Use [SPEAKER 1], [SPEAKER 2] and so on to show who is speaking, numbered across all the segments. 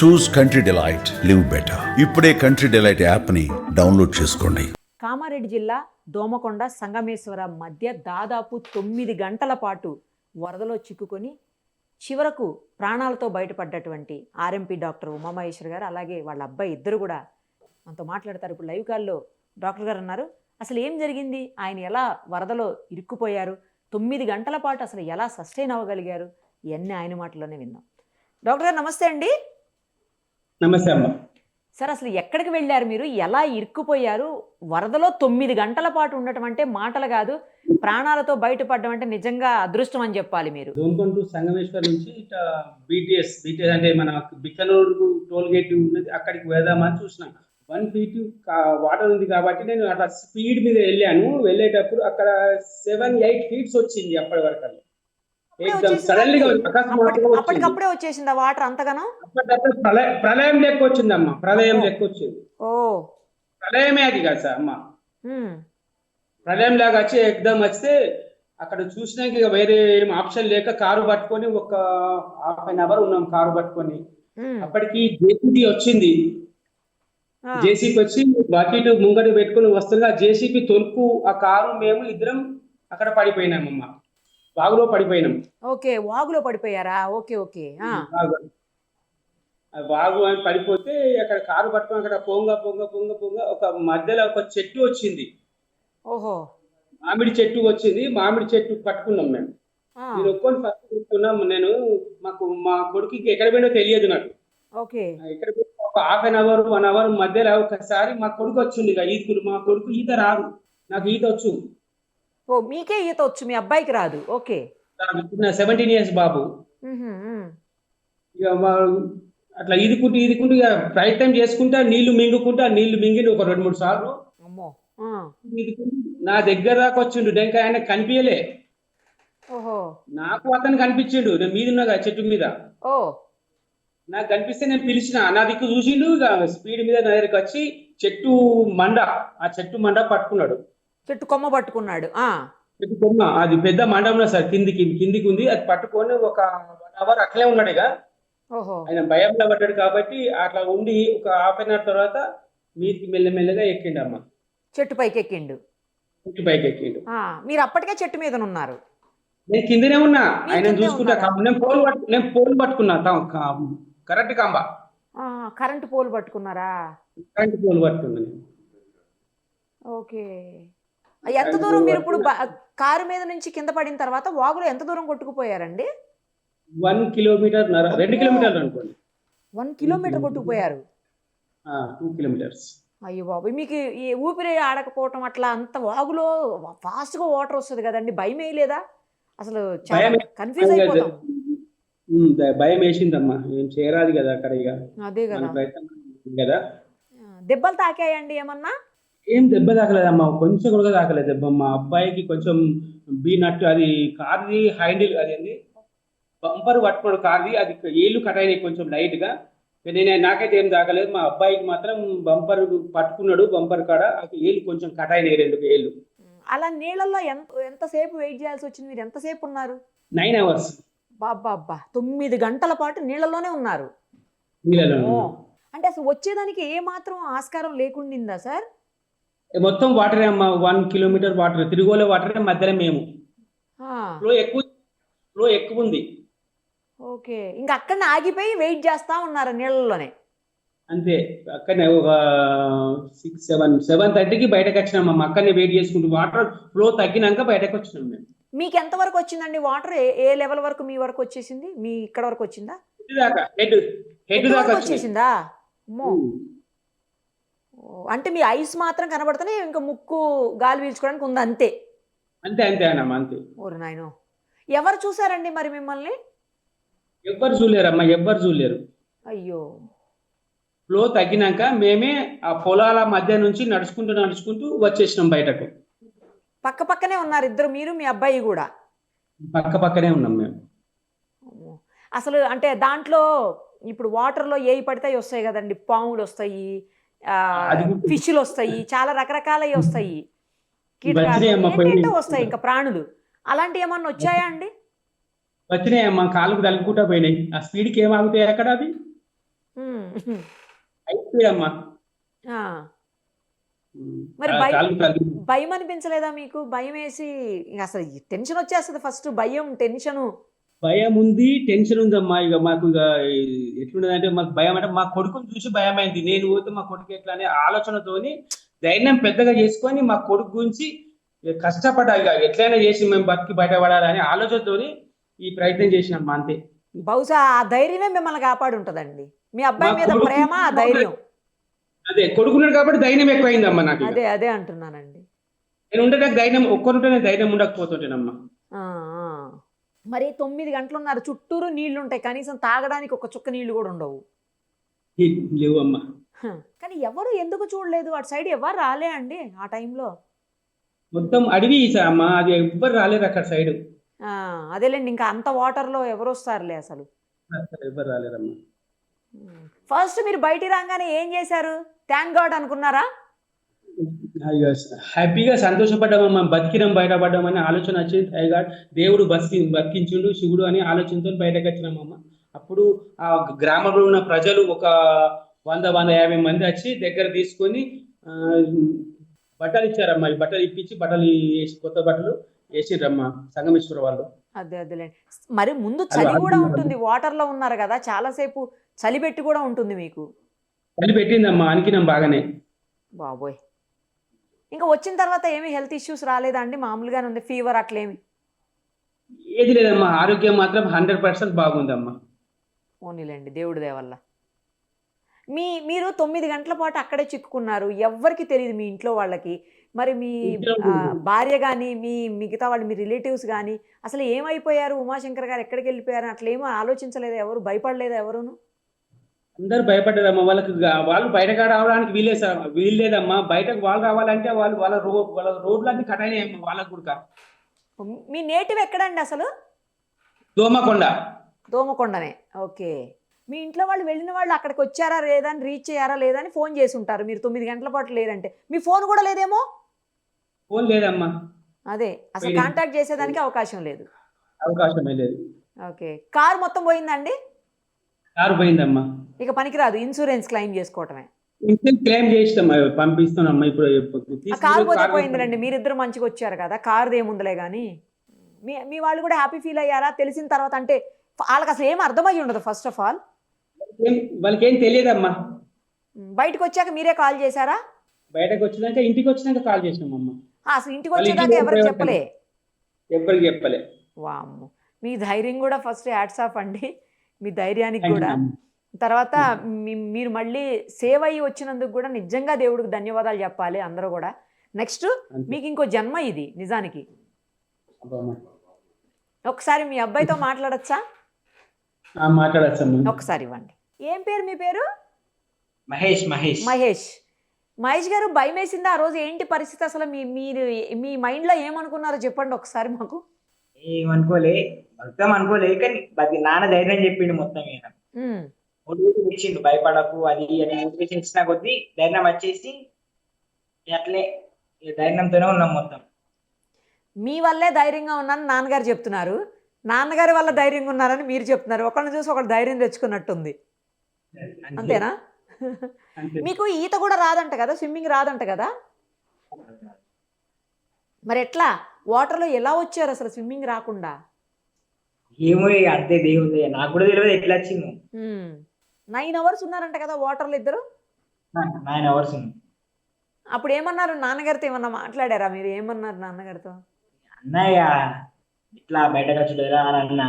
[SPEAKER 1] Choose Country Delight live better ఇప్పుడే country delight యాప్ని download చేసుకోండి.
[SPEAKER 2] కామారెడ్డి జిల్లా దోమకొండ సంగమేశ్వర మధ్య దాదాపు తొమ్మిది గంటల పాటు వరదలో చిక్కుకొని చివరకు ప్రాణాలతో బయటపడ్డటువంటి ఆర్ఎంపీ డాక్టర్ ఉమామహేశ్వర్ గారు అలాగే వాళ్ళ అబ్బాయి ఇద్దరు కూడా మనతో మాట్లాడతారు. ఇప్పుడు లైవ్ కాల్లో డాక్టర్ గారు అన్నారు అసలు ఏం జరిగింది? ఆయన ఎలా వరదలో ఇరుక్కుపోయారు? తొమ్మిది గంటల పాటు అసలు ఎలా సస్టైన్ అవ్వగలిగారు? ఇవన్నీ ఆయన మాటలోనే విన్నాం. డాక్టర్ గారు నమస్తే అండి.
[SPEAKER 3] నమస్తే అమ్మ.
[SPEAKER 2] సార్ అసలు ఎక్కడికి వెళ్ళారు మీరు? ఎలా ఇరుక్కుపోయారు? వరదలో తొమ్మిది గంటల పాటు ఉండటం అంటే మాటలు కాదు ప్రాణాలతో బయటపడడం అంటే నిజంగా అదృష్టం అని చెప్పాలి మీరు.
[SPEAKER 3] దోమకొండ సంగమేశ్వర్ నుంచి ఇట్లా బీటీఎస్ బీటీఎస్ అంటే మన బిక్కనూరు టోల్ గేట్ ఉన్నది అక్కడికి వెళ్దామని చూసినాం. వన్ ఫీట్ వాటర్ ఉంది కాబట్టి నేను అట్లా స్పీడ్ మీద వెళ్ళాను. వెళ్ళేటప్పుడు అక్కడ సెవెన్ ఎయిట్ ఫీట్స్ వచ్చింది అప్పటి వరకు
[SPEAKER 2] అప్పటికప్పుడే వచ్చేసిందా వాటర్ అంతగానో?
[SPEAKER 3] ప్రళయ- లెక్క వచ్చిందమ్మా. ప్రళయం లెక్క వచ్చింది.
[SPEAKER 2] ఓ.
[SPEAKER 3] ప్రళయమే అది కాదు సార్ అమ్మ. ప్రళయం లాగా వచ్చి ఎగ్దం వస్తే అక్కడ చూసినాక ఇక వేరే ఏం ఆప్షన్ లేక కారు పట్టుకొని ఒక హాఫ్ అన్ అవర్ ఉన్నాం కారు పట్టుకొని. అప్పటికి జేసీబీ వచ్చింది. జేసీబీ వచ్చి బకెట్ ముంగట పెట్టుకొని వస్తుండగా జేసీబీ తొలుపు ఆ కారు మేము ఇద్దరం అక్కడ పడిపోయినామమ్మ. బాగులో పడిపోయినాం.
[SPEAKER 2] ఓకే వాగులో పడిపోయారా? Okay okay.
[SPEAKER 3] బాగు అని పడిపోతే అక్కడ కారు పట్టుకొని అక్కడ పొంగ పొంగ పొంగ పొంగ ఒక మధ్యలో ఒక చెట్టు వచ్చింది.
[SPEAKER 2] ఓహో.
[SPEAKER 3] మామిడి చెట్టు వచ్చింది. మామిడి చెట్టు పట్టుకున్నాం మేము. నేను ఒక్కొని ఫస్ట్ చూసుకున్నాం నేను మాకు మా కొడుకుకి ఎక్కడ పోయినో తెలియదు నాకు.
[SPEAKER 2] ఓకే.
[SPEAKER 3] ఎక్కడ ఒక half an hour one hour మధ్యలో ఒకసారి మా కొడుకు వచ్చింది ఈదుకుడు మా కొడుకు ఈత రాదు. నాకు ఈత వచ్చు.
[SPEAKER 2] ఓ మీకే ఈత వచ్చు. మీ అబ్బాయికి రాదు. ఓకే.
[SPEAKER 3] సెవెంటీన్ ఇయర్స్ బాబు. ఇక అట్లా ఈదుకుంటూ ఈదుకుంటూ ఇక ప్రయత్నం చేసుకుంటా నీళ్ళు మింగుకుంటా నీళ్ళు మింగిండు ఒక రెండు మూడు సార్లు. నా దగ్గర దాకా వచ్చిండు. ఇంకా ఆయన కనిపించలే నాకు అతను కనిపించిండు. నేను మీద ఉన్నా చెట్టు మీద. నాకు కనిపిస్తే నేను పిలిచిన. నా దిక్కు చూసిండు. స్పీడ్ మీద నా దగ్గరికి వచ్చి చెట్టు మండ ఆ చెట్టు మండ పట్టుకున్నాడు.
[SPEAKER 2] చెట్టు కొమ్మ పట్టుకున్నాడు.
[SPEAKER 3] కొమ్మ అది పెద్ద మండ ఉన్నది సార్ కిందికి కిందికి ఉంది అది పట్టుకొని ఒక వన్ అవర్ అట్లే ఉన్నాడు ఇక. ఆయన భయంలో పడ్డాడు కాబట్టి అట్లా ఉండి ఒక హాఫ్ అన్ అవర్ తర్వాత మీదికి మెల్లమెల్లగా ఎక్కిండు అమ్మ
[SPEAKER 2] చెట్టు పైకి ఎక్కిండు
[SPEAKER 3] చెట్టు పైకి ఎక్కిండు
[SPEAKER 2] మీరు అప్పటికే చెట్టు మీద ఉన్నారు.
[SPEAKER 3] నేను కిందనే ఉన్నా. ఆయన చూసుకుంటా నేను పోల్ నేను పోల్ పట్టుకున్నా. కరెంట్ కంబ.
[SPEAKER 2] కరెంటు పోలు పట్టుకున్నారా?
[SPEAKER 3] కరెంట్ పోల్ పట్టుకున్నా నేను.
[SPEAKER 2] ఓకే. ఎంత దూరం మీరు ఇప్పుడు కారు మీద నుంచి కింద పడిన తర్వాత వాగులో ఎంత దూరం కొట్టుకుపోయారండి?
[SPEAKER 3] వన్ కిలోమీటర్ రెండు కిలోమీటర్లు అనుకోండి.
[SPEAKER 2] One kilometre కొట్టుకుపోయారు.
[SPEAKER 3] Two kilometres.
[SPEAKER 2] అయ్యో బాబు మీకు ఈ ఊపిరి ఆడకపోవటం అట్లా అంత వాగులో ఫాస్ట్గా వాటర్ వస్తుంది కదండి భయం వేయలేదా అసలు కన్ఫ్యూజ్ అయిపోతాం.
[SPEAKER 3] భయం వేసిందమ్మా. ఏం చేయరాదు కదా అక్కడ ఇక.
[SPEAKER 2] అదే కదా.
[SPEAKER 3] కదా.
[SPEAKER 2] దెబ్బలు తాకాయండి ఏమన్నా?
[SPEAKER 3] ఏం దెబ్బ తాకలేదమ్మా? కొంచెం కూడా తాకలేదు దెబ్బ మా అబ్బాయికి కొంచెం బీ నట్టు అది కార్ది హ్యాండిల్ అది ఏంది? బంపర్ పట్టుకోడు కార్ది. అది ఏళ్ళు కట్ అయినాయి కొంచెం లైట్గా. నేను నాకైతే ఏం తాకలేదు. మా అబ్బాయికి మాత్రం బంపర్ పట్టుకున్నాడు బంపర్ కాడ. అది ఏళ్ళు కొంచెం కట్ అయినాయి రెండు ఏళ్ళు.
[SPEAKER 2] అలా నీళ్ళల్లో ఎంత ఎంతసేపు వెయిట్ చేయాల్సి వచ్చింది? మీరు ఎంతసేపు ఉన్నారు?
[SPEAKER 3] నైన్ అవర్స్
[SPEAKER 2] బాబా అబ్బా తొమ్మిది గంటల పాటు నీళ్ళలోనే ఉన్నారు. అంటే అసలు వచ్చేదానికి ఏ మాత్రం ఆస్కారం లేకుండిందా సార్?
[SPEAKER 3] మొత్తం వాటరే అమ్మా వన్ కిలోమీటర్ వాటర్ తిరుగోలే వాటరే మధ్యలో మేము. ఫ్లో ఎక్కువ ఫ్లో ఎక్కువ ఉంది.
[SPEAKER 2] ఓకే. ఇంకా అక్కడ ఆగిపోయి వెయిట్ చేస్తా ఉన్నారు నీళ్ళలోనే
[SPEAKER 3] అంతే. అక్కడనే ఒక సిక్స్ సెవెన్ సెవెన్ థర్టీకి బయటకు వచ్చినాం అమ్మ. అక్కడనే వెయిట్ చేసుకుంటూ వాటర్ ఫ్లో తగ్గినాక బయటకు వచ్చినాం మేము.
[SPEAKER 2] మీకు ఎంత వరకు వచ్చిందండి వాటర్ ఏ లెవెల్ వరకు మీ వరకు వచ్చేసింది? మీ ఇక్కడ వరకు వచ్చిందా?
[SPEAKER 3] హెడ్ హెడ్ దాకా
[SPEAKER 2] వచ్చేసిందా? అంటే మీ ఐస్ మాత్రం కనబడుతూనే ఇంకా ముక్కు గాలి పీల్చుకోవడానికి ఉంది అంతే.
[SPEAKER 3] అంతే అంతే అన్నమ్మ అంతే.
[SPEAKER 2] ఓరు నాయనో. ఎవరు చూసారండి మరి మిమ్మల్ని?
[SPEAKER 3] ఎవ్వరు చూడలేరు అమ్మ ఎవ్వరు చూడలేరు.
[SPEAKER 2] అయ్యో.
[SPEAKER 3] ఫ్లో తగ్గినాక మేమే ఆ పొలాల మధ్య నుంచి నడుచుకుంటూ నడుచుకుంటూ వచ్చేసినాం బయటకు.
[SPEAKER 2] పక్క పక్కనే ఉన్నారు ఇద్దరు మీరు మీ అబ్బాయి కూడా.
[SPEAKER 3] పక్క పక్కనే ఉన్నాం మేము.
[SPEAKER 2] అసలు అంటే దాంట్లో ఇప్పుడు వాటర్లో ఏవి పడితే వస్తాయి కదండి పాములు వస్తాయి ఫిష్లు వస్తాయి చాలా రకరకాలవి వస్తాయి. కీటకాలు. వస్తాయి ఇంకా ప్రాణులు. అలాంటివి ఏమన్నా వచ్చాయా అండి?
[SPEAKER 3] వచ్చినాయి అమ్మ కాళ్ళకు తలుపుకుంటా పోయినాయి. ఆ స్పీడ్కి ఏం ఆగుతాయి అక్కడ అది.
[SPEAKER 2] మరి భయ- అనిపించలేదా మీకు? భయం వేసి అసలు టెన్షన్ వచ్చేస్తుంది ఫస్ట్. భయం టెన్షను.
[SPEAKER 3] భయం ఉంది టెన్షన్ ఉందమ్మా. ఇక మాకు ఇక ఎట్లున్నదంటే మాకు భయం అంటే మా కొడుకుని చూసి భయం అయింది నేను పోతే మా కొడుకు ఎట్లా అనే ఆలోచనతోని ధైర్యం పెద్దగా చేసుకొని మా కొడుకు గురించి ఇక కష్టపడ్డా. ఇక ఎట్లయినా చేసి మేము బతికి బయటపడాలని ఆలోచనతోని ఈ ప్రయత్నం చేసినమ్మా అంతే.
[SPEAKER 2] బహుశా ఆ ధైర్యమే మిమ్మల్ని కాపాడు ఉంటదండి మీ అబ్బాయి మీద ప్రేమ ఆ ధైర్యం.
[SPEAKER 3] అదే కొడుకున్నాడు కాబట్టి ధైర్యం ఎక్కువైందమ్మా నాకు.
[SPEAKER 2] అదే అదే అంటున్నానండి.
[SPEAKER 3] నేను ఉంటే నాకు ధైర్యం ఒక్కరుంటే నేను ధైర్యం ఉండకపోతుంటేనమ్మా.
[SPEAKER 2] మరి తొమ్మిది గంటలున్నారు. చుట్టూరు నీళ్ళు ఉంటాయి కనీసం తాగడానికి ఒక చుక్క నీళ్ళు కూడా ఉండవు. కానీ ఎవరు ఎందుకు చూడలేదు? అటు సైడ్ ఎవరు రాలే అండి ఆ టైంలో.
[SPEAKER 3] మొత్తం అడవి అమ్మా అది ఎవ్వరు రాలేరు అక్కడ సైడ్.
[SPEAKER 2] అదేలేండి. ఇంకా అంత వాటర్లో ఎవరు వస్తారులే అసలు. ఫస్ట్ మీరు బయటికి రాగానే ఏం చేశారు? థ్యాంక్ గాడ్ అనుకున్నారా?
[SPEAKER 3] హ్యాపీగా సంతోషపడ్డామమ్మా. బతికినాం బయటపడ్డామని ఆలోచన వచ్చింది పైగా దేవుడు బతికి బతికించుండు శివుడు అని ఆలోచనతో బయటకు వచ్చినామమ్మ అప్పుడు ఆ గ్రామంలో ఉన్న ప్రజలు ఒక వంద వంద యాభై మంది వచ్చి దగ్గర తీసుకొని బట్టలు ఇచ్చారమ్మా. బట్టలు ఇప్పించి బట్టలు వేసి కొత్త బట్టలు వేసిండ్రమ్మా సంగమేశ్వర వాళ్ళు.
[SPEAKER 2] అదే అదేలేండి. మరి ముందు చలి కూడా ఉంటుంది. వాటర్లో ఉన్నారు కదా చాలాసేపు చలి పెట్టి కూడా ఉంటుంది మీకు.
[SPEAKER 3] చలి పెట్టిందమ్మా అనికినాం బాగానే.
[SPEAKER 2] బాబోయ్. ఇంకా వచ్చిన తర్వాత ఏమి హెల్త్ ఇష్యూస్ రాలేదా అండి మామూలుగానే ఉంది ఫీవర్ అట్లేమి.
[SPEAKER 3] ఏది లేదమ్మా ఆరోగ్యం మాత్రం హండ్రెడ్ పర్సెంట్ బాగుందమ్మా.
[SPEAKER 2] పోనీలేండి దేవుడి దేవల్ల మీ మీరు తొమ్మిది గంటల పాటు అక్కడే చిక్కుకున్నారు ఎవ్వరికి తెలియదు మీ ఇంట్లో వాళ్ళకి. మరి మీ భార్య కానీ మీ మిగతా వాళ్ళు మీ రిలేటివ్స్ కానీ అసలు ఏమైపోయారు? ఉమాశంకర్ గారు ఎక్కడికి వెళ్ళిపోయారు? అట్లేమో ఆలోచించలేదు ఎవరు భయపడలేదు ఎవరును?
[SPEAKER 3] అందరు భయపడ్డారమ్మా వాళ్ళకి వాళ్ళు బయటకు రావడానికి వీలే సార్ వీల్లేదమ్మా. బయటకు వాళ్ళు రావాలంటే వాళ్ళు వాళ్ళ రో వాళ్ళ రోడ్లన్నీ కట్ అయినాయమ్మా వాళ్ళకు కూడా.
[SPEAKER 2] మీ నేటివ్ ఎక్కడండి అసలు?
[SPEAKER 3] దోమకొండ.
[SPEAKER 2] దోమకొండనే. ఓకే. మీ ఇంట్లో వాళ్ళు వెళ్ళిన వాళ్ళు అక్కడికి వచ్చారా లేదా అని రీచ్ అయ్యారా లేదా అని ఫోన్ చేసి ఉంటారు. మీరు తొమ్మిది గంటల పాటు లేరంటే. మీ ఫోన్ కూడా లేదేమో?
[SPEAKER 3] ఫోన్ లేదమ్మా.
[SPEAKER 2] అదే. అసలు. కాంటాక్ట్ చేసేదానికి అవకాశం లేదు.
[SPEAKER 3] అవకాశమే లేదు.
[SPEAKER 2] ఓకే. కార్ మొత్తం పోయిందండి
[SPEAKER 3] కారు పోయిందమ్మా.
[SPEAKER 2] ఇక పనికిరాదు ఇన్సూరెన్స్ క్లెయిమ్ చేసుకోవటమే.
[SPEAKER 3] ఇన్సూరెన్స్ క్లెయిమ్ చేస్తాం పంపిస్తున్నామ్మా ఇప్పుడు
[SPEAKER 2] ఆ కారు పోతే
[SPEAKER 3] కారు
[SPEAKER 2] పోయిందిలేండి మీరిద్దరు మంచిగా వచ్చారు కదా కారుది ఏముందిలే కానీ మీ మీ వాళ్ళు కూడా హ్యాపీ ఫీల్ అయ్యారా? తెలిసిన తర్వాత అంటే వాళ్ళకి అసలు ఏం అర్థమయ్యి ఉండదు ఫస్ట్ ఆఫ్ ఆల్
[SPEAKER 3] ఏం- వాళ్ళకి ఏం తెలియదమ్మా
[SPEAKER 2] బయటకు వచ్చాక మీరే కాల్ చేశారా?
[SPEAKER 3] బయటకు వచ్చినాక ఇంటికి వచ్చినాక కాల్ చేసినామమ్మా.
[SPEAKER 2] ఆ, అసలు ఇంటికి
[SPEAKER 3] వాళ్ళు
[SPEAKER 2] వచ్చేదాకా
[SPEAKER 3] ఇంటికి
[SPEAKER 2] ఎవరికి
[SPEAKER 3] పోయి
[SPEAKER 2] చెప్పలే?
[SPEAKER 3] ఎవరికి చెప్పలే?
[SPEAKER 2] వామ్మో మీ ధైర్యం కూడా ఫస్ట్ యాడ్స్ ఆఫ్ అండి. మీ ధైర్యానికి కూడా. తర్వాత మీరు మళ్ళీ సేవ్ అయ్యి వచ్చినందుకు కూడా నిజంగా దేవుడికి ధన్యవాదాలు చెప్పాలి అందరూ కూడా. నెక్స్ట్. మీకు ఇంకో జన్మ ఇది నిజానికి. ఒకసారి మీ అబ్బాయితో మాట్లాడచ్చా? ఒకసారి ఇవ్వండి. ఏం పేరు మీ పేరు?
[SPEAKER 4] మహేష్ మహేష్.
[SPEAKER 2] మహేష్. మహేష్ గారు భయం వేసిందా? ఆ రోజు ఏంటి పరిస్థితి అసలు మీ మీరు మీ మైండ్లో ఏమనుకున్నారో చెప్పండి ఒకసారి మాకు.
[SPEAKER 4] ఏమనుకోలే. మొత్తం అనుకోలే కానీ నాన్న ధైర్యం చెప్పిండు మొత్తం ఈయన. మోటివేషన్ ఇచ్చిండు భయపడకు అది అని మోటివేషన్ ఇచ్చిన కొద్దీ ధైర్యం వచ్చేసి అట్లే ధైర్యంతోనే ఉన్నాం మొత్తం.
[SPEAKER 2] మీ వల్లే ధైర్యంగా ఉన్నాను నాన్నగారు చెప్తున్నారు. నాన్నగారి వల్ల ధైర్యంగా ఉన్నారని మీరు చెప్తున్నారు. ఒకళ్ళని చూసి ఒకళ్ళు ధైర్యం తెచ్చుకున్నట్టుంది. అంతేనా?
[SPEAKER 3] అంతే.
[SPEAKER 2] మీకు ఈత కూడా రాదంట కదా? స్విమ్మింగ్ రాదంట కదా? మరి ఎట్లా? వాటర్లో ఎలా వచ్చారు అసలు స్విమ్మింగ్ రాకుండా?
[SPEAKER 4] ఏమో అంతే దేవుంది నాకు కూడా తెలియదు ఎట్లా వచ్చింది.
[SPEAKER 2] నైన్ అవర్స్ ఉన్నారంట కదా వాటర్లో ఇద్దరు?
[SPEAKER 4] నైన్ అవర్స్ ఉంది.
[SPEAKER 2] అప్పుడు ఏమన్నారు? నాన్నగారితో ఏమన్నా మాట్లాడారా మీరు? ఏమన్నారు నాన్నగారితో?
[SPEAKER 4] అన్నయ్య ఇట్లా బయటకు వచ్చలేదా అని అన్న.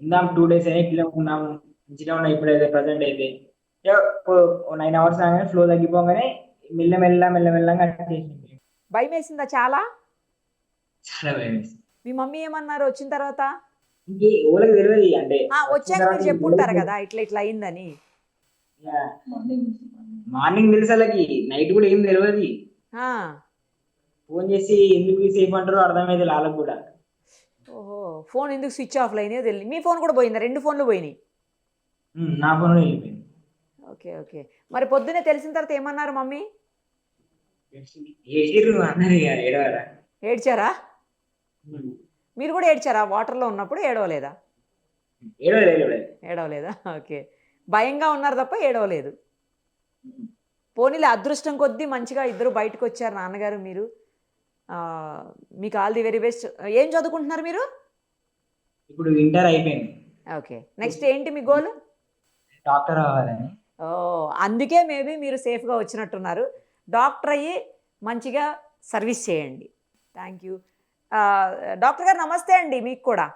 [SPEAKER 4] ఉందాం టూ డేస్ అయినా ఇట్లా ఉన్నాం మంచిగా ఉన్నాం ఇప్పుడైతే ప్రజెంట్ అయితే. నైన్ అవర్స్ రాగానే ఫ్లో తగ్గిపోగానే మెల్లమెల్ల మెల్లమెల్లగా చేసింది
[SPEAKER 2] భయం వేసిందా చాలా?
[SPEAKER 4] చాలా భయం వేసింది.
[SPEAKER 2] మీ మమ్మీ ఏమన్నారు వచ్చిన తర్వాత?
[SPEAKER 4] అంటే.
[SPEAKER 2] ఆ, వచ్చాక మీరు చెప్పుంటారు కదా ఇట్లా ఇట్లా అయిందని.
[SPEAKER 4] మార్నింగ్ తెలుసు వాళ్ళకి నైట్ కూడా ఏం తెలియదు
[SPEAKER 2] ఆ,
[SPEAKER 4] ఫోన్ చేసి ఎందుకు సేఫ్ అంటారో అర్థమైంది వాళ్ళకి కూడా.
[SPEAKER 2] ఓహో ఫోన్ ఎందుకు స్విచ్ ఆఫ్ అయినాయో తెలియదు మీ ఫోన్ కూడా పోయిందా? రెండు ఫోన్లు పోయినాయి.
[SPEAKER 4] నా ఫోన్ వెళ్ళిపోయింది.
[SPEAKER 2] Okay okay. మరి పొద్దునే తెలిసిన తర్వాత ఏమన్నారు మమ్మీ? ఏడ్చారా? మీరు కూడా ఏడ్చారా? వాటర్లో ఉన్నప్పుడు ఏడవలేదా?
[SPEAKER 4] ఏడవలేదు
[SPEAKER 2] ఓకే. భయంగా ఉన్నారు తప్ప ఏడవలేదు. పోనీలే అదృష్టం కొద్దీ మంచిగా ఇద్దరు బయటకు వచ్చారు నాన్నగారు మీరు. మీకు ఆల్ ది వెరీ బెస్ట్. ఏం చదువుకుంటున్నారు మీరు?
[SPEAKER 4] ఇప్పుడు ఇంటర్ అయిపోయింది.
[SPEAKER 2] ఓకే. నెక్స్ట్ ఏంటి మీ గోల్?
[SPEAKER 4] డాక్టర్ అవ్వాలని.
[SPEAKER 2] ఓ అందుకే మేబీ మీరు సేఫ్గా వచ్చినట్టున్నారు. డాక్టర్ అయ్యి మంచిగా సర్వీస్ చేయండి. Thank you. డాక్టర్ గారు నమస్తే అండి మీకు కూడా.